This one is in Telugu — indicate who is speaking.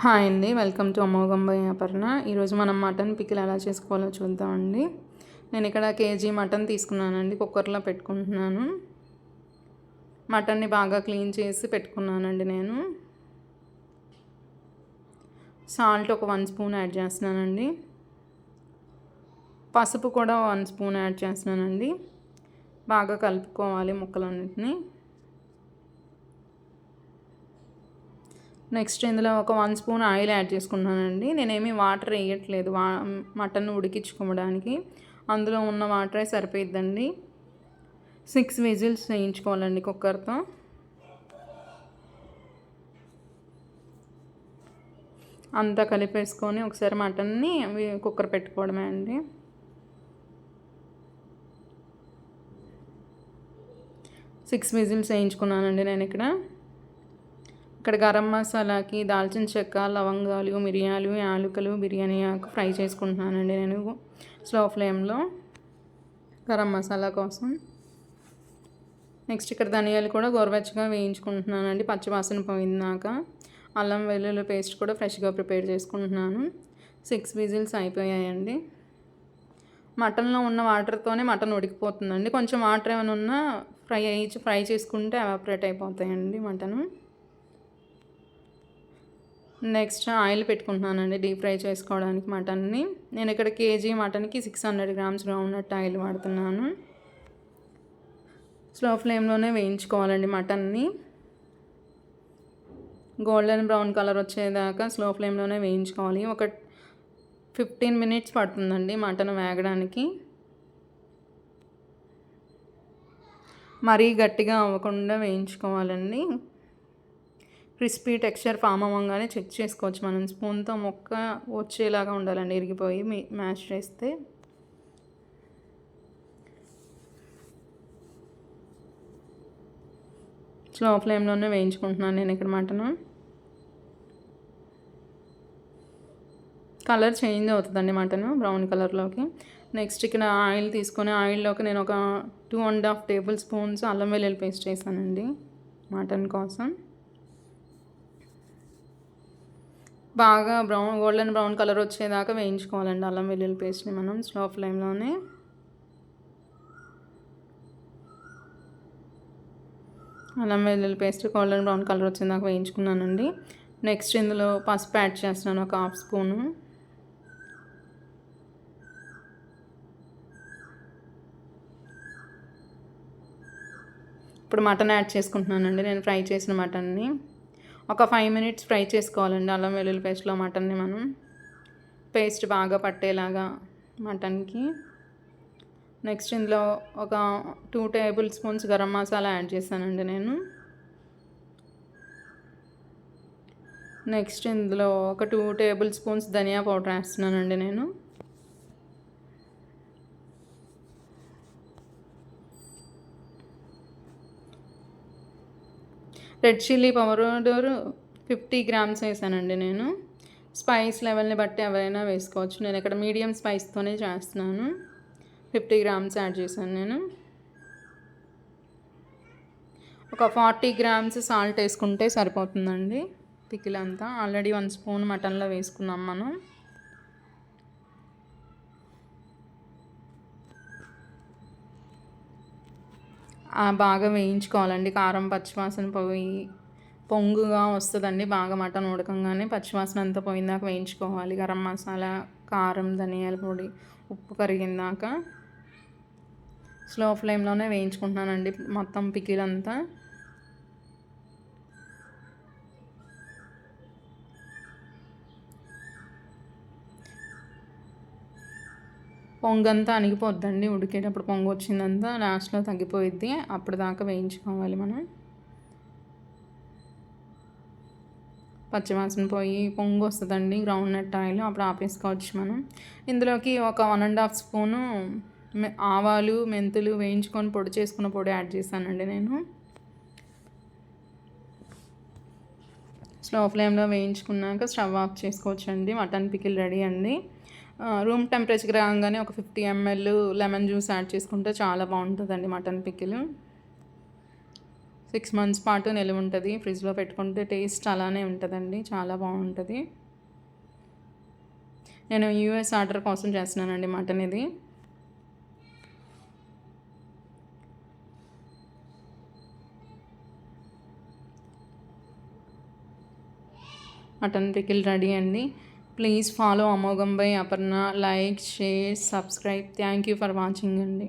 Speaker 1: హాయ్ అండి వెల్కమ్ టు అమోఘం అపర్ణ. ఈరోజు మనం మటన్ పికిల్ ఎలా చేసుకోవాలో చూద్దామండి. నేను ఇక్కడ కేజీ మటన్ తీసుకున్నానండి కుక్కర్లో పెట్టుకుంటున్నాను. మటన్ని బాగా క్లీన్ చేసి పెట్టుకున్నానండి నేను. సాల్ట్ ఒక వన్ స్పూన్ యాడ్ చేస్తున్నానండి. పసుపు కూడా వన్ స్పూన్ యాడ్ చేస్తున్నానండి. బాగా కలుపుకోవాలి ముక్కలన్నింటినీ. నెక్స్ట్ ఇందులో ఒక వన్ స్పూన్ ఆయిల్ యాడ్ చేసుకున్నానండి. నేనేమి వాటర్ వేయట్లేదు. వా మటన్ ఉడికించుకోవడానికి. అందులో ఉన్న వాటరే సరిపోయిద్దండి. సిక్స్ విజిల్స్ వేయించుకోవాలండి కుక్కర్తో. అంతా కలిపేసుకొని ఒకసారి మటన్ని కుక్కర్ పెట్టుకోవడమే అండి. సిక్స్ విజిల్స్ వేయించుకున్నానండి నేను ఇక్కడ ఇక్కడ గరం మసాలాకి దాల్చిన చెక్క లవంగాలు మిరియాలు యాలకులు బిర్యానీ ఆకు ఫ్రై చేసుకుంటున్నానండి నేను స్లో ఫ్లేమ్లో గరం మసాలా కోసం. నెక్స్ట్ ఇక్కడ ధనియాలు కూడా గోరువెచ్చగా వేయించుకుంటున్నానండి పచ్చివాసన పోయిందాక. అల్లం వెల్లుల్లి పేస్ట్ కూడా ఫ్రెష్గా ప్రిపేర్ చేసుకుంటున్నాను. సిక్స్ విజిల్స్ అయిపోయాయండి. మటన్లో ఉన్న వాటర్తోనే మటన్ ఉడికిపోతుందండి. కొంచెం వాటర్ ఏమైనా ఉన్నా ఫ్రై అయ్యి ఫ్రై చేసుకుంటే ఎవాపరేట్ అయిపోతాయండి మటను. నెక్స్ట్ ఆయిల్ పెట్టుకుంటున్నానండి డీప్ ఫ్రై చేసుకోవడానికి మటన్ని. నేను ఇక్కడ KG మటన్కి six hundred grams groundnut oil వాడుతున్నాను. స్లో ఫ్లేమ్లోనే వేయించుకోవాలండి మటన్ని. గోల్డెన్ బ్రౌన్ కలర్ వచ్చేదాకా స్లో ఫ్లేమ్లోనే వేయించుకోవాలి. ఒక ఫిఫ్టీన్ మినిట్స్ పడుతుందండి మటన్ వేగడానికి. మరీ గట్టిగా అవ్వకుండా వేయించుకోవాలండి. క్రిస్పీ టెక్స్చర్ ఫామ్ అవ్వగానే చెక్ చేసుకోవచ్చు మనం. స్పూన్తో మొక్క వచ్చేలాగా ఉండాలండి ఇరిగిపోయి మ్యాష్ చేస్తే. స్లో ఫ్లేమ్లోనే వేయించుకుంటున్నాను నేను ఇక్కడ మటను. కలర్ చేంజ్ అవుతుందండి మటన్ బ్రౌన్ కలర్లోకి. నెక్స్ట్ ఇక్కడ ఆయిల్ తీసుకొని ఆయిల్లోకి నేను ఒక two and half tablespoons అల్లం వెల్లుల్లి పేస్ట్ చేశానండి మటన్ కోసం. బాగా బ్రౌన్ గోల్డెన్ బ్రౌన్ కలర్ వచ్చేదాకా వేయించుకోవాలండి అల్లం వెల్లుల్లి పేస్ట్ని మనం స్లో ఫ్లేమ్లోనే. అల్లం వెల్లుల్లి పేస్ట్ గోల్డెన్ బ్రౌన్ కలర్ వచ్చేదాకా వేయించుకున్నానండి. నెక్స్ట్ ఇందులో పసుపు యాడ్ చేస్తున్నాను ఒక హాఫ్ స్పూను. ఇప్పుడు మటన్ యాడ్ చేసుకుంటున్నానండి నేను ఫ్రై చేసిన మటన్ని. ఒక ఫైవ్ మినిట్స్ ఫ్రై చేసుకోవాలండి. అల్లం వెల్లుల్లి పేస్ట్లో మటన్ని మనం పేస్ట్ బాగా పట్టేలాగా మటన్కి. నెక్స్ట్ ఇందులో ఒక two tablespoons garam masala add చేశానండి నేను. నెక్స్ట్ ఇందులో ఒక టూ టేబుల్ స్పూన్స్ ధనియా పౌడర్ వేస్తున్నానండి నేను. Red chilli powder fifty grams వేసానండి నేను. స్పైస్ లెవెల్ని బట్టి ఎవరైనా వేసుకోవచ్చు. నేను ఇక్కడ మీడియం స్పైస్తోనే చేస్తున్నాను. ఫిఫ్టీ గ్రామ్స్ యాడ్ చేశాను నేను. ఒక ఫార్టీ గ్రామ్స్ సాల్ట్ వేసుకుంటే సరిపోతుందండి. పికిల్ అంతా ఆల్రెడీ వన్ స్పూన్ మటన్లో వేసుకున్నాం మనం. బాగా వేయించుకోవాలండి. కారం పచ్చివాసన పోయి పొంగుగా వస్తుందండి. బాగా మటన్ ఉడకంగానే పచ్చివాసన అంతా పోయిందాక వేయించుకోవాలి. గరం మసాలా కారం ధనియాల పొడి ఉప్పు కరిగిందాక స్లో ఫ్లేమ్లోనే వేయించుకుంటున్నానండి. మొత్తం పికిల్ పొంగంతా అణిగిపోద్దండి. ఉడికేటప్పుడు పొంగు వచ్చిందంతా లాస్ట్లో తగ్గిపోయిద్ది. అప్పుడు దాకా వేయించుకోవాలి మనం. పచ్చివాసన పోయి పొంగు వస్తుందండి. గ్రౌండ్ నట్ ఆయిల్ అప్పుడు ఆపేసుకోవచ్చు మనం. ఇందులోకి ఒక వన్ అండ్ హాఫ్ స్పూను ఆవాలు మెంతులు వేయించుకొని పొడి చేసుకున్న పొడి యాడ్ చేశానండి నేను. స్లో ఫ్లేమ్లో వేయించుకున్నాక స్టవ్ ఆఫ్ చేసుకోవచ్చండి. మటన్ పికిల్ రెడీ అండి. రూమ్ టెంపరేచర్ రాగానే ఒక fifty ML lemon juice add చేసుకుంటే చాలా బాగుంటుందండి మటన్ పికిల్ సిక్స్ మంత్స్ పాటు నిలువ ఉంటుంది. ఫ్రిడ్జ్లో పెట్టుకుంటే టేస్ట్ అలానే ఉంటుందండి. చాలా బాగుంటుంది. నేను యూఎస్ ఆర్డర్ కోసం చేస్తున్నానండి మటన్ ఇది. మటన్ పికిల్ రెడీ అండి. ప్లీజ్ ఫాలో అమోఘం by Aparna like share subscribe thank you for watching అండి